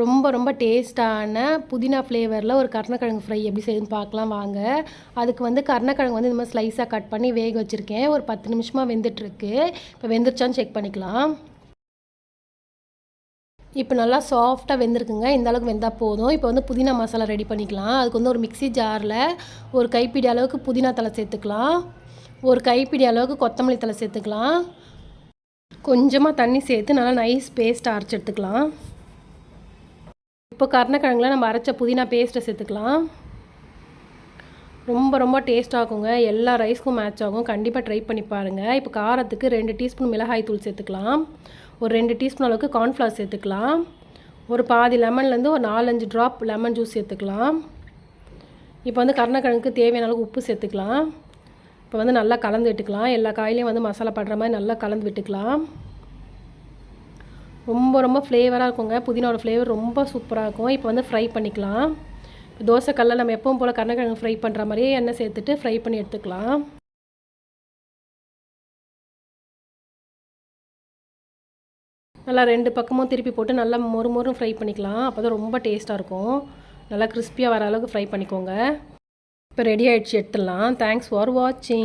ரொம்ப ரொம்ப டேஸ்ட்டான புதினா ஃப்ளேவரில் ஒரு கருணக்கிழங்கு ஃப்ரை எப்படி செய்யுதுன்னு பார்க்கலாம் வாங்க. அதுக்கு வந்து கருணக்கிழங்கு வந்து இந்த மாதிரி ஸ்லைஸாக கட் பண்ணி வேக வச்சுருக்கேன். ஒரு பத்து நிமிஷமாக வெந்துட்டுருக்கு. இப்போ வெந்துருச்சான்னு செக் பண்ணிக்கலாம். இப்போ நல்லா சாஃப்டாக வெந்திருக்குங்க. இந்த அளவுக்கு வெந்தால் போதும். இப்போ வந்து புதினா மசாலா ரெடி பண்ணிக்கலாம். அதுக்கு வந்து ஒரு மிக்ஸி ஜாரில் ஒரு கைப்பிடி அளவுக்கு புதினா தலை சேர்த்துக்கலாம். ஒரு கைப்பிடி அளவுக்கு கொத்தமல்லி தலை சேர்த்துக்கலாம். கொஞ்சமாக தண்ணி சேர்த்து நல்லா நைஸ் பேஸ்ட் அரைச்சி எடுத்துக்கலாம். இப்போ கருணக்கிழங்குல நம்ம அரைச்ச புதினா பேஸ்ட்டை சேர்த்துக்கலாம். ரொம்ப ரொம்ப டேஸ்ட் ஆகுங்க. எல்லா ரைஸ்க்கும் மேட்ச் ஆகும். கண்டிப்பாக ட்ரை பண்ணி பாருங்கள் இப்போ காரத்துக்கு ரெண்டு டீஸ்பூன் மிளகாய் தூள் சேர்த்துக்கலாம். ஒரு ரெண்டு டீஸ்பூன் அளவுக்கு கார்ன்ஃப்ளவர் சேர்த்துக்கலாம். ஒரு பாதி லெமன்லேருந்து ஒரு நாலஞ்சு ட்ராப் லெமன் ஜூஸ் சேர்த்துக்கலாம். இப்போ வந்து கருணக்கிழங்குக்கு தேவையான அளவுக்கு உப்பு சேர்த்துக்கலாம். இப்போ வந்து நல்லா கலந்து விட்டுக்கலாம். எல்லா காயிலையும் வந்து மசாலா படுற மாதிரி நல்லா கலந்து விட்டுக்கலாம். ரொம்ப ரொம்ப ஃப்ளேவராக இருக்குங்க. புதினாவோட ஃப்ளேவர் ரொம்ப சூப்பராக இருக்கும். இப்போ வந்து ஃப்ரை பண்ணிக்கலாம். தோசைக்கல்லில் நம்ம எப்பவும் போல் கருணக்கிழங்கு ஃப்ரை பண்ணுற மாதிரியே எண்ணெய் சேர்த்துட்டு ஃப்ரை பண்ணி எடுத்துக்கலாம். நல்லா ரெண்டு பக்கமும் திருப்பி போட்டு நல்லா மொறு மொறும் ஃப்ரை பண்ணிக்கலாம். அப்போ தான் ரொம்ப டேஸ்ட்டாக இருக்கும். நல்லா கிறிஸ்பியாக வர அளவுக்கு ஃப்ரை பண்ணிக்கோங்க. இப்போ ரெடி ஆகிடுச்சு எடுத்துடலாம். தேங்க்ஸ் ஃபார் வாட்சிங்